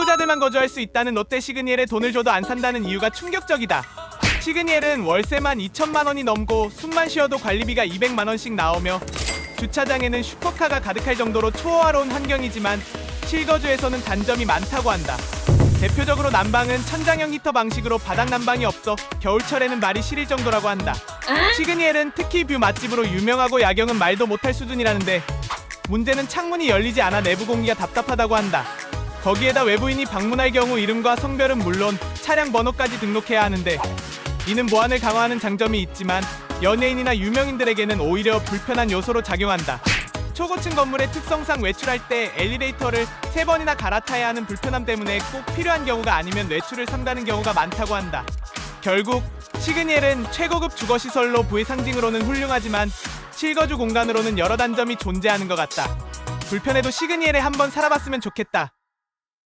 신부자들만 거주할 수 있다는 롯데 시그니엘에 돈을 줘도 안 산다는 이유가 충격적이다. 시그니엘은 월세만 2천만 원이 넘고 숨만 쉬어도 관리비가 200만 원씩 나오며 주차장에는 슈퍼카가 가득할 정도로 초호화로운 환경이지만 실거주에서는 단점이 많다고 한다. 대표적으로 난방은 천장형 히터 방식으로 바닥 난방이 없어 겨울철에는 말이 시릴 정도라고 한다. 시그니엘은 특히 뷰 맛집으로 유명하고 야경은 말도 못할 수준이라는데 문제는 창문이 열리지 않아 내부 공기가 답답하다고 한다. 거기에다 외부인이 방문할 경우 이름과 성별은 물론 차량 번호까지 등록해야 하는데 이는 보안을 강화하는 장점이 있지만 연예인이나 유명인들에게는 오히려 불편한 요소로 작용한다. 초고층 건물의 특성상 외출할 때 엘리베이터를 세 번이나 갈아타야 하는 불편함 때문에 꼭 필요한 경우가 아니면 외출을 삼가는 경우가 많다고 한다. 결국 시그니엘은 최고급 주거 시설로 부의 상징으로는 훌륭하지만 실거주 공간으로는 여러 단점이 존재하는 것 같다. 불편해도 시그니엘에 한번 살아봤으면 좋겠다.